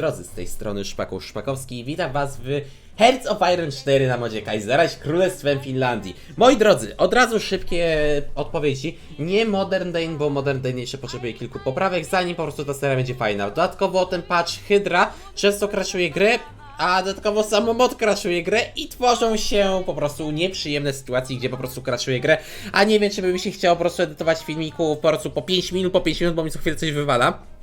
Drodzy, z tej strony Szpakoł Szpakowski witam was w Hearts of Iron 4 na modzie Kaiseraś Królestwem Finlandii. Moi drodzy, od razu szybkie odpowiedzi. Nie Modern Day, bo Modern Day jeszcze potrzebuje kilku poprawek, zanim po prostu ta seria będzie fajna. Dodatkowo ten patch Hydra często crashuje grę, a dodatkowo samo mod crashuje grę i tworzą się po prostu nieprzyjemne sytuacje, gdzie po prostu crashuje grę, a nie wiem, czy by mi się chciało po prostu edytować filmiku po prostu po 5 minut, po 5 minut, bo mi co chwilę coś wywala.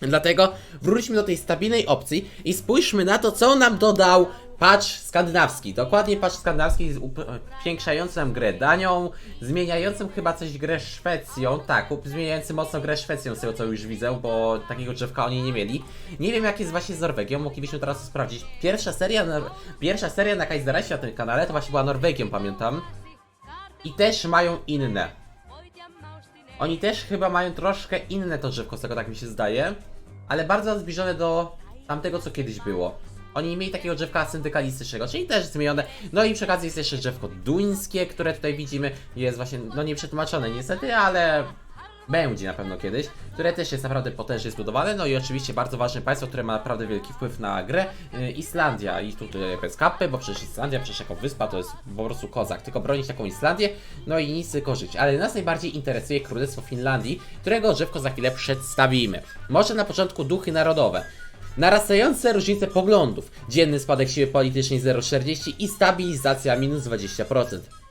Dlatego wróćmy do tej stabilnej opcji i spójrzmy na to, co nam dodał patch skandynawski. Dokładnie patch skandynawski upiększający nam grę Danią, zmieniającym chyba coś grę Szwecją, tak, zmieniający mocno grę Szwecją z tego co już widzę, bo takiego drzewka oni nie mieli. Nie wiem jak jest właśnie z Norwegią, moglibyśmy teraz to sprawdzić. Pierwsza seria, na, pierwsza seria na Kaiserasie na tym kanale to właśnie była Norwegią, pamiętam. I też mają inne. Oni też chyba mają troszkę inne to drzewko, z tego tak mi się zdaje, ale bardzo zbliżone do tamtego, co kiedyś było. Oni mieli takiego drzewka syndykalistycznego, czyli też zmienione. No i przy okazji jest jeszcze drzewko duńskie, które tutaj widzimy. Jest właśnie, no nie przetłumaczone niestety, ale będzie na pewno kiedyś, które też jest naprawdę potężnie zbudowane. No i oczywiście bardzo ważne państwo, które ma naprawdę wielki wpływ na grę, yy, Islandia. I tutaj bez kapy, bo przecież Islandia, przecież jako wyspa to jest po prostu kozak. Tylko bronić taką Islandię, no i nic tylko żyć. Ale nas najbardziej interesuje Królestwo Finlandii, którego drzewko za chwilę przedstawimy. Może na początku duchy narodowe. Narastające różnice poglądów, dzienny spadek siły politycznej 0,40 i stabilizacja minus 20%.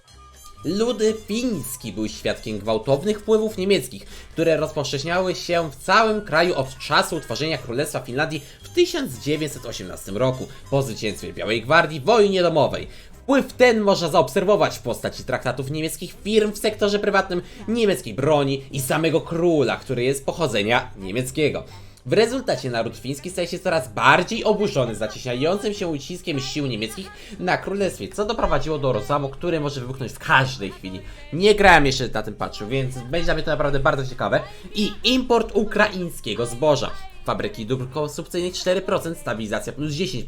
Ludy fiński były świadkiem gwałtownych wpływów niemieckich, które rozpowszechniały się w całym kraju od czasu utworzenia Królestwa Finlandii w 1918 roku po zwycięstwie Białej Gwardii w wojnie domowej. Wpływ ten można zaobserwować w postaci traktatów niemieckich firm w sektorze prywatnym, niemieckiej broni i samego króla, który jest pochodzenia niemieckiego. W rezultacie naród fiński staje się coraz bardziej oburzony zacieśniającym się uciskiem sił niemieckich na królestwie, co doprowadziło do rozłamu, który może wybuchnąć w każdej chwili. Nie grałem jeszcze na tym patchu, więc będzie dla mnie to naprawdę bardzo ciekawe. I import ukraińskiego zboża. Fabryki dóbr konsumpcyjnych 4%, stabilizacja plus 10%.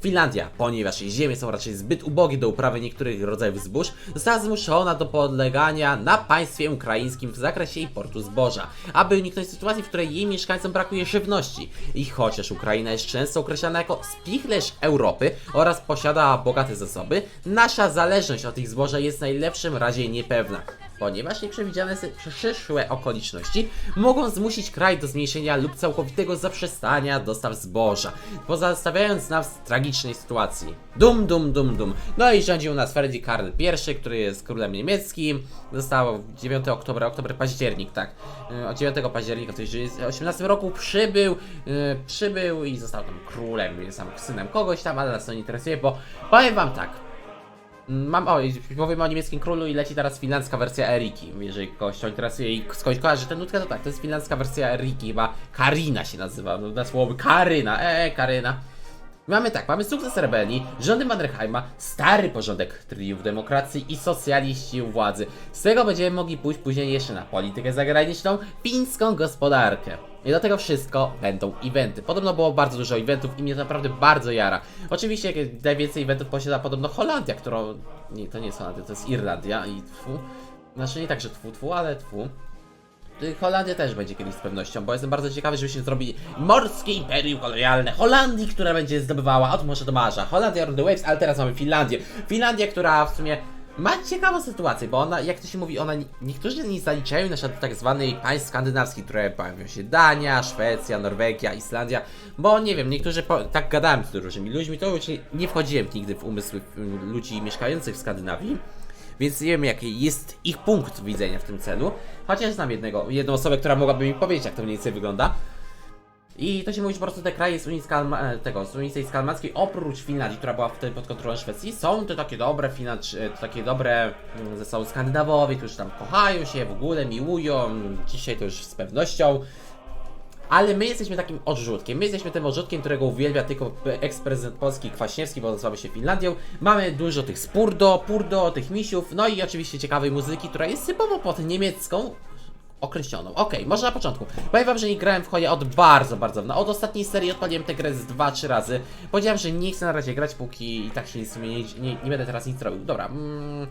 Finlandia, ponieważ jej ziemie są raczej zbyt ubogie do uprawy niektórych rodzajów zbóż, została zmuszona do podlegania na państwie ukraińskim w zakresie importu zboża, aby uniknąć sytuacji, w której jej mieszkańcom brakuje żywności. I chociaż Ukraina jest często określana jako spichlerz Europy oraz posiada bogate zasoby, nasza zależność od ich zboża jest w najlepszym razie niepewna ponieważ nieprzewidziane przyszłe okoliczności mogą zmusić kraj do zmniejszenia lub całkowitego zaprzestania dostaw zboża, pozostawiając nas w tragicznej sytuacji. Dum, dum, dum, dum. No i rządził nas Freddy Karl I, który jest królem niemieckim. Został 9 oktobra, oktober, październik, tak. Yy, Od 9 października w 1918 roku przybył, yy, przybył i został tam królem, jest synem kogoś tam, ale nas to nie interesuje, bo powiem wam tak. Mam, o, powiem o niemieckim królu i leci teraz finlandzka wersja Eriki. Jeżeli kogoś to interesuje i skądś kojarzy tę nutkę, to tak, to jest finlandzka wersja Eriki, chyba Karina się nazywa, no na słowo Karyna, eee, Karyna. Mamy tak, mamy sukces rebelii, rządy Mannerheima, stary porządek triumf demokracji i socjaliści u władzy. Z tego będziemy mogli pójść później jeszcze na politykę zagraniczną, fińską gospodarkę. I tego wszystko będą eventy. Podobno było bardzo dużo eventów i mnie to naprawdę bardzo jara. Oczywiście najwięcej eventów posiada podobno Holandia, którą... Nie, to nie jest Holandia, to jest Irlandia i tfu. Znaczy nie tak, że tfu, tfu, ale tfu. Y, Holandia też będzie kiedyś z pewnością, bo jestem bardzo ciekawy, żebyśmy zrobili morskie imperium kolonialne Holandii, która będzie zdobywała od morza do marza. Holandia on the waves, ale teraz mamy Finlandię. Finlandia, która w sumie ma ciekawą sytuację, bo ona, jak to się mówi, ona, niektórzy nie zaliczają na przykład do tak zwanej państw skandynawskich, które pojawią się Dania, Szwecja, Norwegia, Islandia, bo nie wiem, niektórzy, po, tak gadałem z różnymi ludźmi, to już nie- wchodziłem nigdy w umysły ludzi mieszkających w Skandynawii, więc nie wiem jaki jest ich punkt widzenia w tym celu. Chociaż znam jednego, jedną osobę, która mogłaby mi powiedzieć, jak to mniej więcej wygląda. I to się mówi, że po prostu te kraje z Unii, Skalma, e, tego, z Unii Skalmackiej, oprócz Finlandii, która była wtedy pod kontrolą Szwecji, są to takie dobre Finland, e, to takie dobre mm, ze sobą Skandynawowie, którzy tam kochają się, w ogóle miłują, dzisiaj to już z pewnością. Ale my jesteśmy takim odrzutkiem. My jesteśmy tym odrzutkiem, którego uwielbia tylko eksprezydent Polski Kwaśniewski, bo nazywamy się Finlandią. Mamy dużo tych spurdo, purdo, tych misiów, no i oczywiście ciekawej muzyki, która jest typowo pod niemiecką określoną. Okej, może na początku. Powiem wam, że nie grałem w Hoja od bardzo, bardzo dawna. Od ostatniej serii odpaliłem tę grę z 2-3 razy. Powiedziałem, że nie chcę na razie grać, póki i tak się nic nie, nie, nie będę teraz nic robił. Dobra, mm,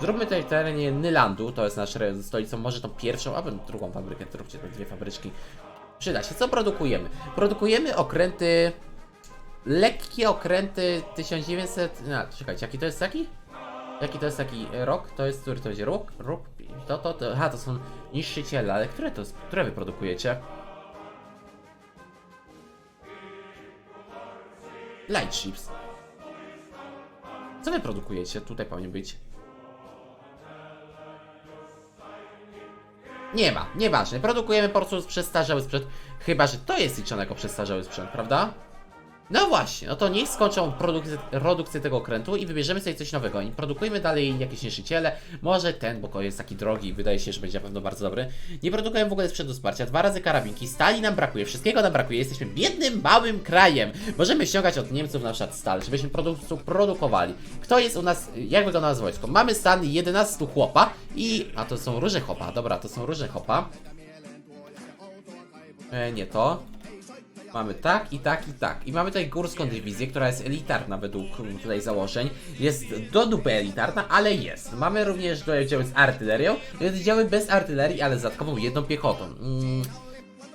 zróbmy tutaj terenie Nylandu, to jest nasza stolicą, może tą pierwszą, albo drugą fabrykę, zróbcie te dwie fabryczki. Przyda się. Co produkujemy? Produkujemy okręty... Lekkie okręty 1900... No, czekajcie, jaki to jest taki? Jaki to jest taki rok? To jest, który to będzie rok? Rok? To, to, to, aha, to są niszczyciele, ale które to, które wy produkujecie? Light ships. Co wy produkujecie? Tutaj powinien być. Nie ma, nieważne. Produkujemy po prostu przestarzały sprzęt. Chyba, że to jest liczone jako przestarzały sprzęt, prawda? No właśnie, no to niech skończą produkcję, produkcję tego okrętu i wybierzemy sobie coś nowego. I produkujemy dalej jakieś niszczyciele. Może ten, bo jest taki drogi i wydaje się, że będzie na pewno bardzo dobry. Nie produkujemy w ogóle sprzętu wsparcia. Dwa razy karabinki. Stali nam brakuje, wszystkiego nam brakuje. Jesteśmy biednym, małym krajem. Możemy ściągać od Niemców na przykład stal, żebyśmy produktu produkowali. Kto jest u nas, jak wygląda nas wojsko? Mamy stan 11 chłopa i... A to są róże chłopa, dobra, to są róże chłopa. E, nie to. Mamy tak i tak i tak. I mamy tutaj górską dywizję, która jest elitarna według tutaj założeń. Jest do dupy elitarna, ale jest. Mamy również tutaj działy z artylerią. Jest działy bez artylerii, ale z dodatkową jedną piechotą. Mm.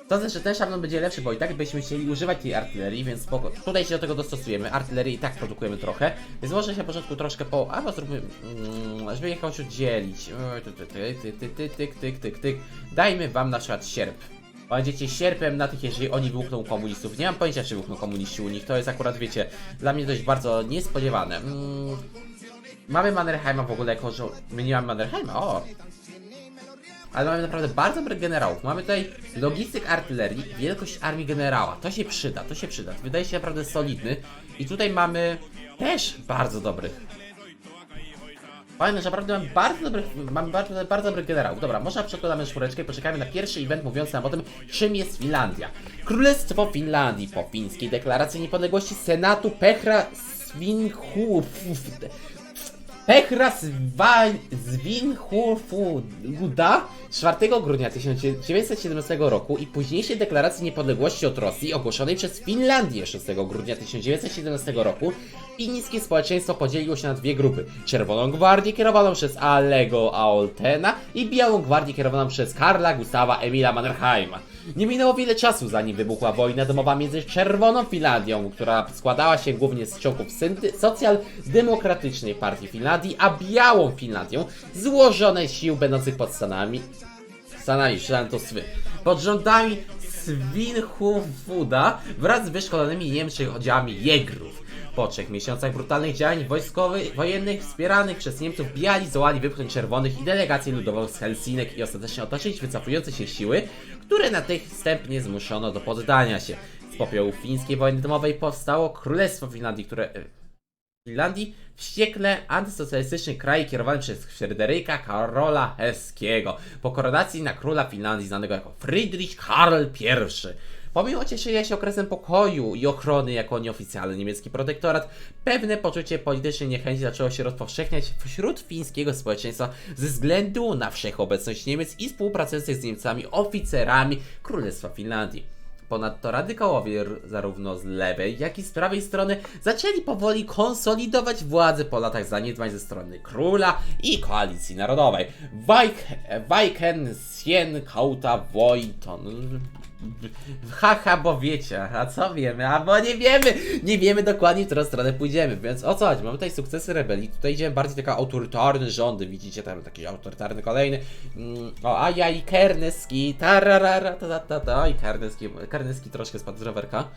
Sądzę, że ten szablon będzie lepszy, bo i tak byśmy chcieli używać tej artylerii, więc spoko. Tutaj się do tego dostosujemy. Artylerii i tak produkujemy trochę, więc może się na początku troszkę po... Albo zróbmy... Mm, żeby jakoś oddzielić. Oj, ty, ty, ty, ty, ty, ty, tyk, tyk, tyk, tyk. Dajmy wam na przykład sierp. Będziecie sierpem na tych, jeżeli oni wybuchną komunistów. Nie mam pojęcia, czy wybuchną komuniści u nich. To jest akurat, wiecie, dla mnie dość bardzo niespodziewane. Mm. Mamy Mannerheima w ogóle jako, że my nie mamy Mannerheima, o! Ale mamy naprawdę bardzo dobrych generałów. Mamy tutaj logistyk artylerii, wielkość armii generała. To się przyda, to się przyda. Wydaje się naprawdę solidny. I tutaj mamy też bardzo dobrych. Fajne, że naprawdę mamy bardzo dobrych, mamy bardzo, bardzo dobrych generałów. Dobra, może przekładamy czwóreczkę i poczekajmy na pierwszy event mówiący nam o tym, czym jest Finlandia. Królestwo Finlandii po fińskiej deklaracji niepodległości Senatu Pechra Svinhuf... Pechra Svinhufvudda 4 grudnia 1917 roku i późniejszej deklaracji niepodległości od Rosji ogłoszonej przez Finlandię 6 grudnia 1917 roku fińskie społeczeństwo podzieliło się na dwie grupy. Czerwoną Gwardię kierowaną przez Allego Aoltena i Białą Gwardię kierowaną przez Karla Gustawa Emila Mannerheima. Nie minęło wiele czasu zanim wybuchła wojna domowa między Czerwoną Finlandią, która składała się głównie z członków socjaldemokratycznej partii Finlandii, a Białą Finlandią złożonej sił będących pod Stanami Stanami, przeczytałem to swy. Pod rządami Swinhufuda wraz z wyszkolonymi Niemczech oddziałami Jegrów. Po trzech miesiącach brutalnych działań wojskowych, wojennych wspieranych przez Niemców biali zdołali wypchnąć czerwonych i delegację ludową z Helsinek i ostatecznie otoczyć wycofujące się siły, które natychmiastnie zmuszono do poddania się. Z popiołów fińskiej wojny domowej powstało Królestwo Finlandii, które Finlandii wściekle antysocjalistyczny kraj kierowany przez Fryderyka Karola Heskiego po koronacji na króla Finlandii znanego jako Friedrich Karl I. Pomimo cieszenia się okresem pokoju i ochrony jako nieoficjalny niemiecki protektorat, pewne poczucie politycznej niechęci zaczęło się rozpowszechniać wśród fińskiego społeczeństwa ze względu na wszechobecność Niemiec i współpracujących z Niemcami oficerami Królestwa Finlandii. Ponadto radykałowie zarówno z lewej, jak i z prawej strony zaczęli powoli konsolidować władzę po latach zaniedbań ze strony króla i koalicji narodowej. Wajk- Wajken Sien Kauta Wojton. Haha, bo wiecie, a co wiemy, a bo nie wiemy, nie wiemy dokładnie, w którą stronę pójdziemy, więc o co chodzi, mamy tutaj sukcesy rebelii, tutaj idziemy bardziej taka autorytarne rządy, widzicie, tam taki autorytarny kolejny, mm, o, ajaj, Kerneski, tararara, ta, ta, ta, ta, i Kerneski, Kerneski troszkę spadł z rowerka.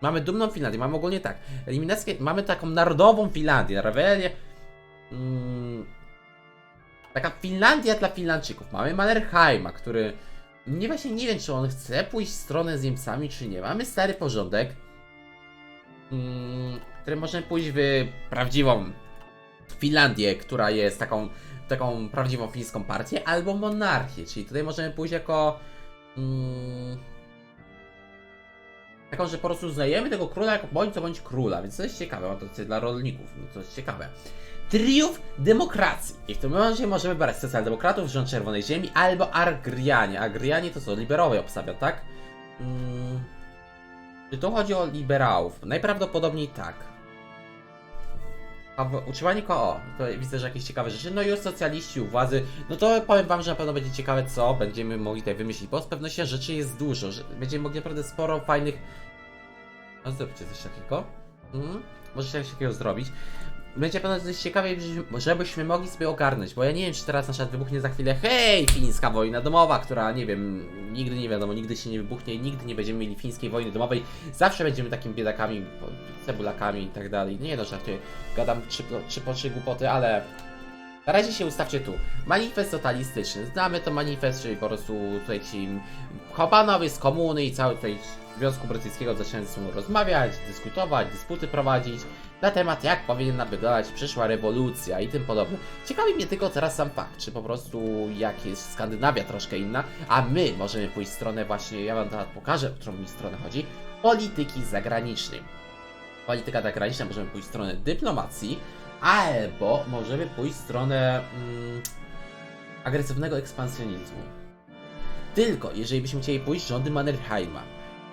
Mamy dumną Finlandię, mamy ogólnie tak, eliminację, mamy taką narodową Finlandię, rebelię, mm, taka Finlandia dla Finlandczyków, mamy Mannerheima, który nie właśnie nie wiem, czy on chce pójść w stronę z Niemcami, czy nie. Mamy stary porządek, mm, który możemy pójść w prawdziwą Finlandię, która jest taką, taką prawdziwą fińską partię, albo monarchię, czyli tutaj możemy pójść jako mm, taką, że po prostu uznajemy tego króla jako bądź co bądź króla, więc to jest ciekawe, to jest dla rolników, no to jest ciekawe. Triumf demokracji. I w tym momencie możemy brać socjaldemokratów, rząd Czerwonej Ziemi albo Agrianie. Agrianie to co, liberałowie obstawiam, tak? Mm. Czy tu chodzi o liberałów? Najprawdopodobniej tak. A utrzymanie koło, to widzę, że jakieś ciekawe rzeczy. No i o socjaliści u władzy, no to powiem wam, że na pewno będzie ciekawe, co będziemy mogli tutaj wymyślić, bo z pewnością rzeczy jest dużo, że będziemy mogli naprawdę sporo fajnych... No zróbcie coś takiego. Mhm. Możecie coś takiego zrobić. Będzie pewno coś ciekawe, żebyśmy- mogli sobie ogarnąć, bo ja nie wiem, czy teraz na przykład wybuchnie za chwilę hej, fińska wojna domowa, która, nie wiem, nigdy nie wiadomo, nigdy się nie wybuchnie, nigdy nie będziemy mieli fińskiej wojny domowej, zawsze będziemy takimi biedakami, cebulakami i tak dalej. Nie no, żartuję, gadam trzy, trzy po trzy głupoty, ale na razie się ustawcie tu. Manifest totalistyczny. Znamy to manifest, czyli po prostu tutaj ci chopanowie z komuny i cały tutaj Związku Brytyjskiego zaczęli rozmawiać, dyskutować, dysputy prowadzić na temat jak powinna wyglądać przyszła rewolucja i tym podobne. Ciekawi mnie tylko teraz sam fakt, czy po prostu jak jest Skandynawia troszkę inna, a my możemy pójść w stronę właśnie, ja wam teraz pokażę, o którą mi stronę chodzi, polityki zagranicznej. Polityka zagraniczna możemy pójść w stronę dyplomacji, albo możemy pójść w stronę mm, agresywnego ekspansjonizmu. Tylko jeżeli byśmy chcieli pójść rządy Mannerheima,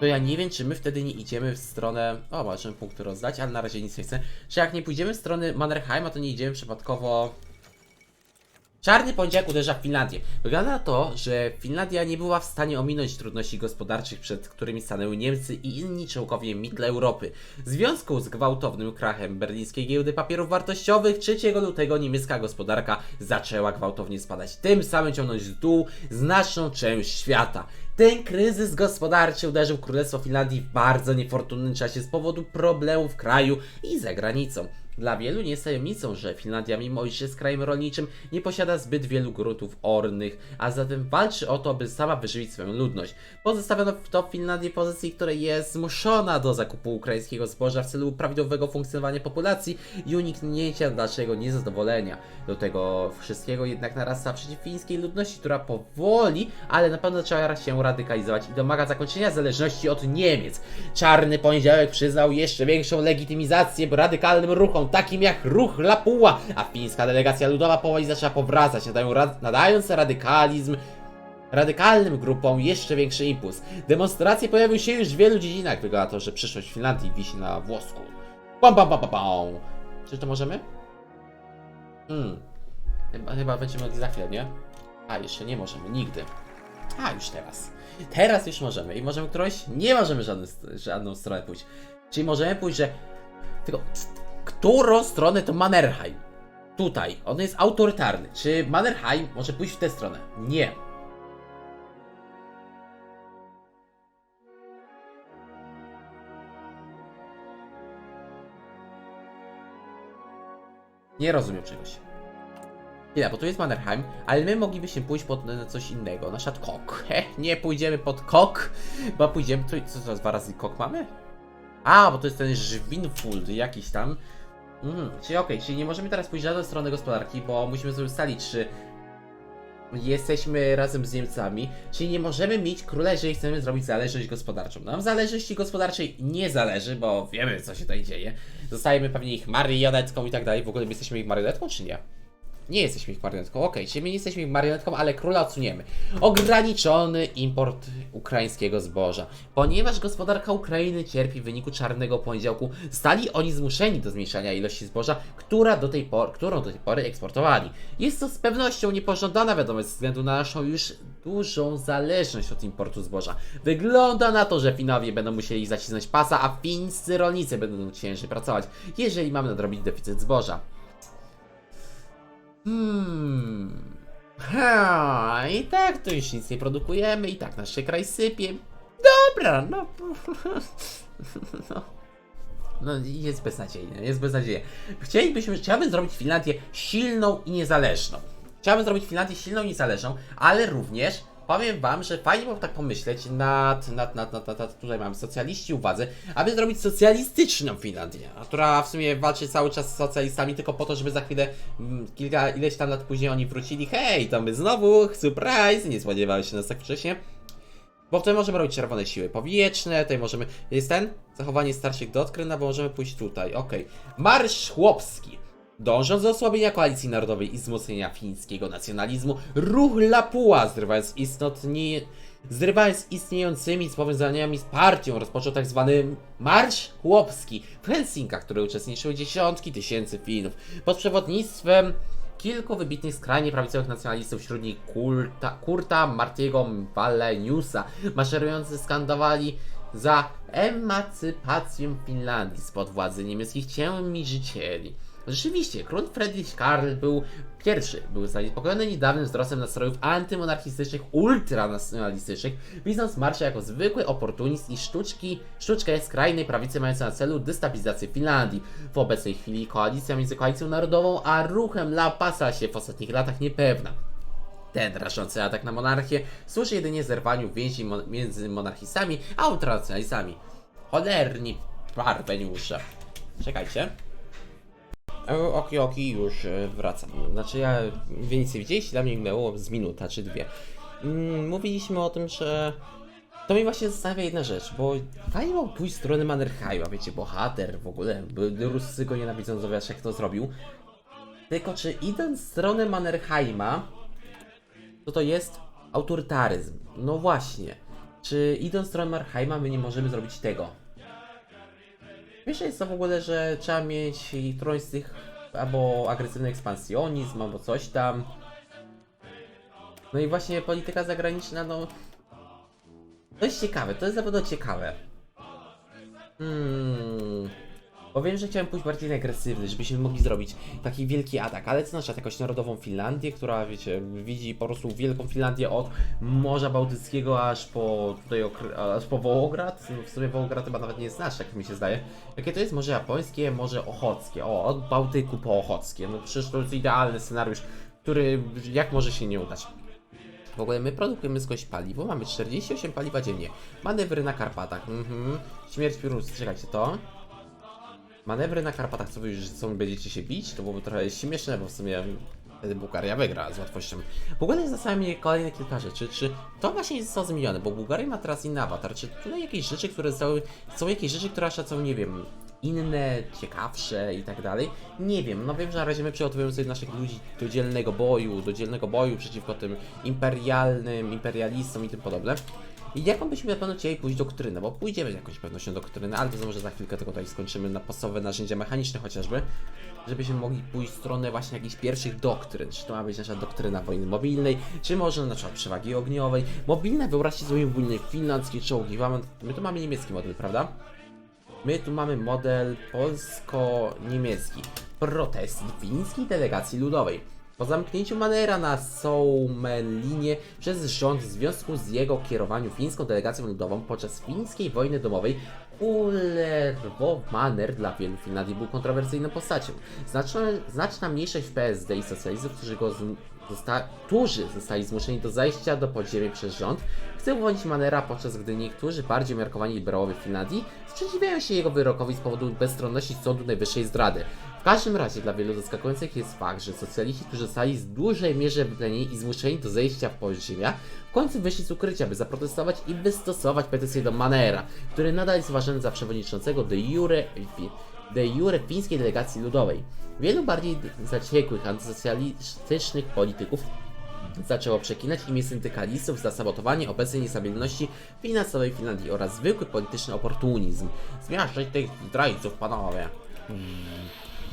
to ja nie wiem, czy my wtedy nie idziemy w stronę. O, możemy punkty rozdać, ale na razie nic nie chcę. Czy jak nie pójdziemy w stronę Mannerheima, to nie idziemy przypadkowo. Czarny poniedziałek uderza w Finlandię. Wygląda na to, że Finlandia nie była w stanie ominąć trudności gospodarczych, przed którymi stanęły Niemcy i inni czołgowie mitle Europy. W związku z gwałtownym krachem berlińskiej giełdy papierów wartościowych 3 lutego niemiecka gospodarka zaczęła gwałtownie spadać, tym samym ciągnąć w dół znaczną część świata. Ten kryzys gospodarczy uderzył Królestwo Finlandii w bardzo niefortunnym czasie z powodu problemów w kraju i za granicą. Dla wielu nie jest tajemnicą, że Finlandia, mimo iż jest krajem rolniczym, nie posiada zbyt wielu gruntów ornych, a zatem walczy o to, by sama wyżywić swoją ludność. Pozostawiono to Finlandię w pozycji, której jest zmuszona do zakupu ukraińskiego zboża w celu prawidłowego funkcjonowania populacji i uniknięcia dalszego niezadowolenia. Do tego wszystkiego jednak narasta przeciw fińskiej ludności, która powoli, ale na pewno zaczęła się radykalizować i domaga zakończenia zależności od Niemiec. Czarny poniedziałek przyznał jeszcze większą legitymizację radykalnym ruchom, takim jak ruch Lapuła, a fińska delegacja ludowa powoli zaczęła powracać, nadając radykalizm radykalnym grupom jeszcze większy impuls. Demonstracje pojawiły się już w wielu dziedzinach. Wygląda to, że przyszłość Finlandii wisi na włosku. Bam, bam, bam, bam, bam. Czy to możemy? Hmm. Chyba, chyba będziemy mogli za chwilę, nie? A, jeszcze nie możemy, nigdy. A, już teraz. Teraz już możemy. I możemy którąś? Nie możemy żadnym, żadną stronę pójść. Czyli możemy pójść, że... Tylko, którą stronę to Mannerheim? Tutaj. On jest autorytarny. Czy Mannerheim może pójść w tę stronę? Nie. Nie rozumiem czegoś. Nie, bo tu jest Mannerheim, ale my moglibyśmy pójść pod coś innego, na przykład Kok. He, nie pójdziemy pod Kok, bo pójdziemy... Co to dwa razy Kok mamy? A, bo to jest ten Żwinfuld jakiś tam. Mhm, czyli okej, czyli nie możemy teraz pójść żadną stronę gospodarki, bo musimy sobie ustalić, czy jesteśmy razem z Niemcami, czyli nie możemy mieć króla, jeżeli chcemy zrobić zależność gospodarczą. Nam zależności gospodarczej nie zależy, bo wiemy, co się tutaj dzieje. Zostajemy pewnie ich marionetką i tak dalej. W ogóle my jesteśmy ich marionetką, czy nie? Nie jesteśmy ich marionetką, okej, czyli my nie jesteśmy ich marionetką, ale króla odsuniemy. Ograniczony import ukraińskiego zboża. Ponieważ gospodarka Ukrainy cierpi w wyniku czarnego poniedziałku, stali oni zmuszeni do zmniejszania ilości zboża, która do tej por- którą do tej pory eksportowali. Jest to z pewnością niepożądana wiadomość ze względu na naszą już dużą zależność od importu zboża. Wygląda na to, że Finowie będą musieli zacisnąć pasa, a fińscy rolnicy będą ciężej pracować, jeżeli mamy nadrobić deficyt zboża. Hmm. Ha, i tak to już nic nie produkujemy, i tak nasz kraj sypie. Dobra, no. no. No jest beznadziejne, jest beznadziejne. Chcielibyśmy, chciałbym zrobić Finlandię silną i niezależną. Chciałbym zrobić Finlandię silną i niezależną, ale również powiem wam, że fajnie było tak pomyśleć nad, nad, nad, nad, nad, nad tutaj mamy socjaliści uwadze, aby zrobić socjalistyczną Finlandię, która w sumie walczy cały czas z socjalistami tylko po to, żeby za chwilę, mm, kilka, ileś tam lat później oni wrócili, hej, to my znowu, surprise, nie spodziewałeś się nas tak wcześnie. Bo wtedy możemy robić czerwone siły powietrzne, tutaj możemy, jest ten, zachowanie starszych dotkryna, bo możemy pójść tutaj, okej. Marsz chłopski. Dążąc do osłabienia koalicji narodowej i wzmocnienia fińskiego nacjonalizmu, ruch Lapua, zrywając istotnie Zrywając z istniejącymi powiązaniami z partią, rozpoczął tak zwany Marsz Chłopski w Helsinkach, w którym uczestniczyły dziesiątki tysięcy Finów. Pod przewodnictwem kilku wybitnych skrajnie prawicowych nacjonalistów, wśród nich Kurta, Kurta Martiego Walleniusa, maszerujący skandowali za emancypację Finlandii spod władzy niemieckich ciemnicieli. Rzeczywiście, król Friedrich Karl był pierwszy, był zaniepokojony niedawnym wzrostem nastrojów antymonarchistycznych, ultranacjonalistycznych, widząc Marsza jako zwykły oportunizm i sztuczki, sztuczkę skrajnej prawicy mającą na celu destabilizację Finlandii. W obecnej chwili koalicja między Koalicją Narodową a ruchem La Pasa się w ostatnich latach niepewna. Ten rażący atak na monarchię służy jedynie zerwaniu więzi między monarchistami a ultranacjonalistami. Cholerni barbeniusze. Czekajcie. E, Oki, oki, już e, wracam. Znaczy ja, wy nic widzieliście, dla mnie minęło z minuta czy dwie. Mm, mówiliśmy o tym, że to mnie właśnie zastanawia jedna rzecz, bo fajnie było pójść w stronę Mannerheima, wiecie, bohater w ogóle, Ruscy go nienawidzą, zobacz jak to zrobił. Tylko czy idąc w stronę Mannerheima, to to jest autorytaryzm? No właśnie. Czy idąc w stronę Mannerheima my nie możemy zrobić tego? Wiesz, jest to w ogóle, że trzeba mieć którąś z tych albo agresywny ekspansjonizm, albo coś tam. No i właśnie polityka zagraniczna, no... To jest ciekawe, to jest na ciekawe. Hmm... Bo wiem, że chciałem pójść bardziej agresywny, żebyśmy mogli zrobić taki wielki atak, ale co znaczy jakąś narodową Finlandię, która wiecie, widzi po prostu wielką Finlandię od Morza Bałtyckiego aż po tutaj aż po Wołograd. No, w sumie Wołograd chyba nawet nie jest nasz, jak mi się zdaje. Jakie to jest Morze Japońskie, Morze Ochockie. O, od Bałtyku po Ochockie. No przecież to jest idealny scenariusz, który jak może się nie udać. W ogóle my produkujemy skądś paliwo, mamy 48 paliwa dziennie. Manewry na Karpatach, mhm. Śmierć Pirus, czekajcie to. Manewry na Karpatach, co wy już są, będziecie się bić? To byłoby trochę śmieszne, bo w sumie wtedy Bułgaria wygra z łatwością. W ogóle zastanawia mnie kolejne kilka rzeczy, czy to właśnie nie zostało zmienione, bo Bułgaria ma teraz inny awatar, czy tutaj jakieś rzeczy, które zostały, są jakieś rzeczy, które aż są, nie wiem, inne, ciekawsze i tak dalej. Nie wiem, no wiem, że na razie my przygotowujemy sobie naszych ludzi do dzielnego boju, do dzielnego boju przeciwko tym imperialnym, imperialistom i tym podobne. I jaką byśmy na pewno chcieli pójść doktrynę, bo pójdziemy z jakąś pewnością doktrynę, ale to może za chwilkę tylko tutaj skończymy na podstawowe narzędzia mechaniczne chociażby, żebyśmy mogli pójść w stronę właśnie jakichś pierwszych doktryn. Czy to ma być nasza doktryna wojny mobilnej, czy może nasza przewagi ogniowej. Mobilne wyobraźcie sobie wojny finlandzkie czołgi. My tu mamy niemiecki model, prawda? My tu mamy model polsko-niemiecki. Protest fińskiej delegacji ludowej. Po zamknięciu Manera na Soumelinie przez rząd w związku z jego kierowaniu fińską delegacją ludową podczas fińskiej wojny domowej Kullervo Manner dla wielu Finlandii był kontrowersyjną postacią. Znaczna, znaczna mniejszość PSD i socjalistów, którzy go zosta, którzy zostali zmuszeni do zajścia do podziemi przez rząd, chce uwolnić Manera, podczas gdy niektórzy bardziej umiarkowani liberałowie Finlandii sprzeciwiają się jego wyrokowi z powodu bezstronności Sądu Najwyższej Zdrady. W każdym razie dla wielu zaskakujących jest fakt, że socjaliści, którzy zostali w dużej mierze wyplenieni i zmuszeni do zejścia w podziemia, w końcu wyszli z ukrycia, by zaprotestować i wystosować petycję do Manera, który nadal jest uważany za przewodniczącego de jure, de jure fińskiej delegacji ludowej. Wielu bardziej zaciekłych antysocjalistycznych polityków zaczęło przekinać imię syndykalistów za sabotowanie obecnej niestabilności finansowej Finlandii oraz zwykły polityczny oportunizm. Zmiażdżać tych zdrajców, panowie.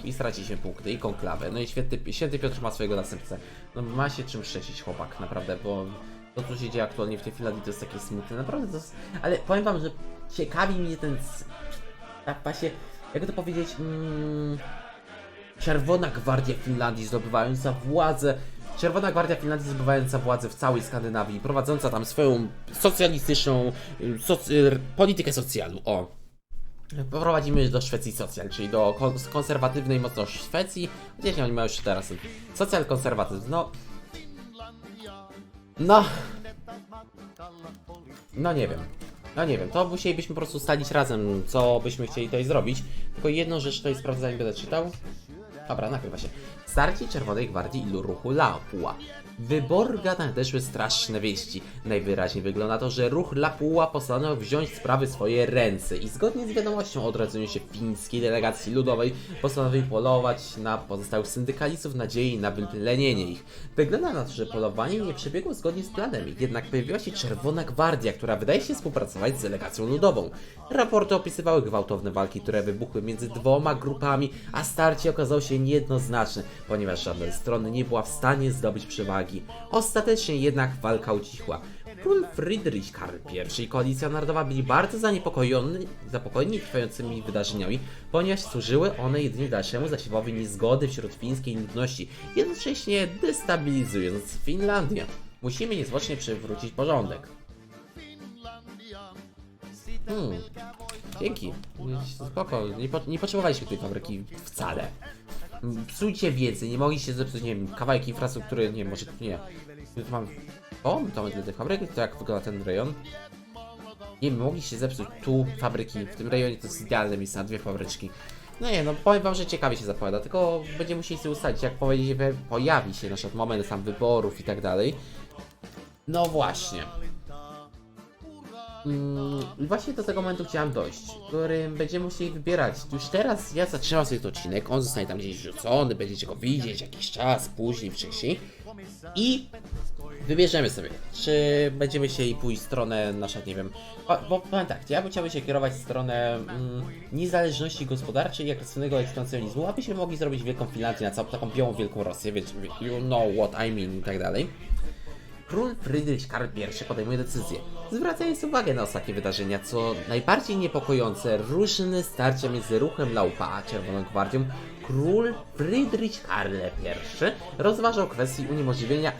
I straci się punkty i konklawę. No i święty, święty Piotr ma swojego następcę. No ma się czym szczęścić chłopak, naprawdę, bo to co się dzieje aktualnie w tej Finlandii to jest takie smutne, naprawdę to jest... Ale powiem wam, że ciekawi mnie ten... Tak właśnie, jakby to powiedzieć... Mm, Czerwona Gwardia Finlandii zdobywająca władzę Czerwona Gwardia Finlandii zdobywająca władzę w całej Skandynawii, prowadząca tam swoją socjalistyczną y, soc, y, politykę socjalu. O. Poprowadzimy do Szwecji socjal, czyli do kon- konserwatywnej mocno Szwecji. Gdzieś oni mają już teraz socjal konserwatyzm. No. No. No nie wiem. No nie wiem, to musielibyśmy po prostu stalić razem, co byśmy chcieli tutaj zrobić. Tylko jedną rzecz tutaj sprawdzę, zanim będę czytał. Dobra, nagrywa się. Starcie Czerwonej Gwardii i ruchu Lapua. Wyborga nadeszły straszne wieści. Najwyraźniej wygląda to, że ruch Lapua postanowił wziąć sprawy w swoje ręce i zgodnie z wiadomością o odradzeniu się fińskiej delegacji ludowej postanowił polować na pozostałych syndykalistów nadziei na wyplenienie ich. Wygląda na to, że polowanie nie przebiegło zgodnie z planem, jednak pojawiła się Czerwona Gwardia, która wydaje się współpracować z delegacją ludową. Raporty opisywały gwałtowne walki, które wybuchły między dwoma grupami, a starcie okazało się niejednoznaczne, ponieważ żadna ze stron nie była w stanie zdobyć przewagi. Ostatecznie jednak walka ucichła. Król Friedrich Karl I i Koalicja Narodowa byli bardzo zaniepokojeni, zapokojeni trwającymi wydarzeniami, ponieważ służyły one jedynie dalszemu zasiewowi niezgody wśród fińskiej ludności, jednocześnie destabilizując Finlandię. Musimy niezwłocznie przywrócić porządek. Hmm. Dzięki. Spoko. Nie, po, nie potrzebowaliśmy tej fabryki wcale. Psujcie wiedzy, nie mogliście zepsuć, nie wiem, kawałek infrastruktury, nie wiem, może nie. Tu mam... O, to mamy tej fabryki, to jak wygląda ten rejon? Nie wiem, mogliście zepsuć tu fabryki, w tym rejonie to jest idealne miejsce na dwie fabryczki. No nie, no powiem wam, że ciekawie się zapowiada, tylko będziemy musieli sobie ustalić, jak powiedzieć, pojawi się na przykład moment tam wyborów i tak dalej. No właśnie. Mm, I właśnie do tego momentu chciałem dojść, w którym będziemy musieli wybierać. Już teraz ja zatrzymam sobie ten odcinek, on zostanie tam gdzieś wrzucony, będziecie go widzieć jakiś czas, później, wcześniej. I wybierzemy sobie, czy będziemy chcieli pójść w stronę nasza, nie wiem, bo, bo powiem tak, ja bym chciał się kierować w stronę mm, niezależności gospodarczej i agresywnego ekspansjonizmu, abyśmy mogli zrobić wielką Finlandię na całą taką białą wielką Rosję, wiecie, you know what I mean i tak dalej. Król Friedrich Karl I podejmuje decyzję, zwracając uwagę na ostatnie wydarzenia, co najbardziej niepokojące różne starcia między ruchem Laupa a Czerwoną Gwardią. Król Friedrich Karl I rozważał kwestię uniemożliwienia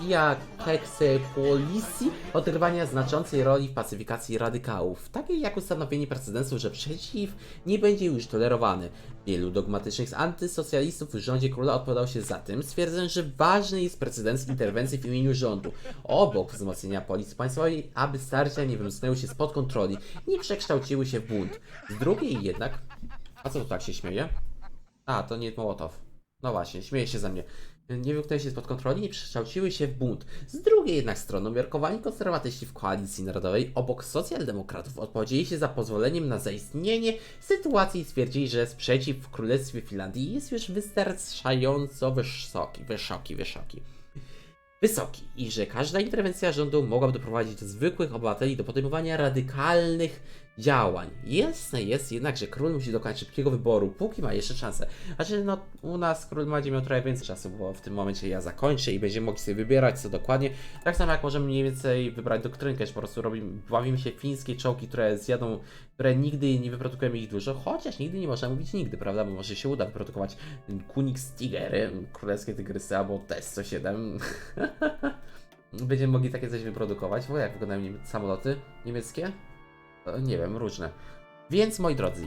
Estia Hexepolisi odgrywania znaczącej roli w pacyfikacji radykałów, takiej jak ustanowienie precedensu, że przeciw nie będzie już tolerowany. Wielu dogmatycznych antysocjalistów w rządzie króla odpowiadał się za tym, stwierdzając, że ważny jest precedens interwencji w imieniu rządu, obok wzmocnienia policji państwowej, aby starcia nie wymknęły się spod kontroli, nie przekształciły się w bunt. Z drugiej jednak... A co tu tak się śmieje? A, to nie Mołotow. No właśnie, śmieje się ze mnie. Nie wymknęły się spod kontroli i przekształciły się w bunt. Z drugiej jednak strony umiarkowani konserwatyści w koalicji narodowej obok socjaldemokratów odpowiedzieli się za pozwoleniem na zaistnienie sytuacji i stwierdzili, że sprzeciw w Królestwie Finlandii jest już wystarczająco wysoki, wysoki, wysoki. Wysoki i że każda interwencja rządu mogłaby doprowadzić zwykłych obywateli do podejmowania radykalnych działań. Jasne jest jednak, że król musi dokonać szybkiego wyboru, póki ma jeszcze szansę. Znaczy, no, u nas król będzie miał trochę więcej czasu, bo w tym momencie ja zakończę i będziemy mogli sobie wybierać co dokładnie. Tak samo jak możemy mniej więcej wybrać doktrynkę, że po prostu robimy, bawimy się fińskie czołgi, które zjadą, które nigdy nie wyprodukujemy ich dużo, chociaż nigdy nie można mówić nigdy, prawda? Bo może się uda wyprodukować Kunigstigery, królewskie tygrysy albo T-107. Będziemy mogli takie coś wyprodukować, bo jak wyglądają samoloty niemieckie? E, nie wiem, różne. Więc moi drodzy,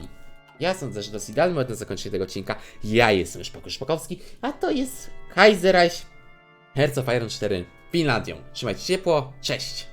ja sądzę, że jest idealny moment na zakończenie tego odcinka. Ja jestem Szpaku Szpakowski, a to jest Kaiserreich Hearts of Iron 4 Finlandią. Trzymajcie ciepło, cześć!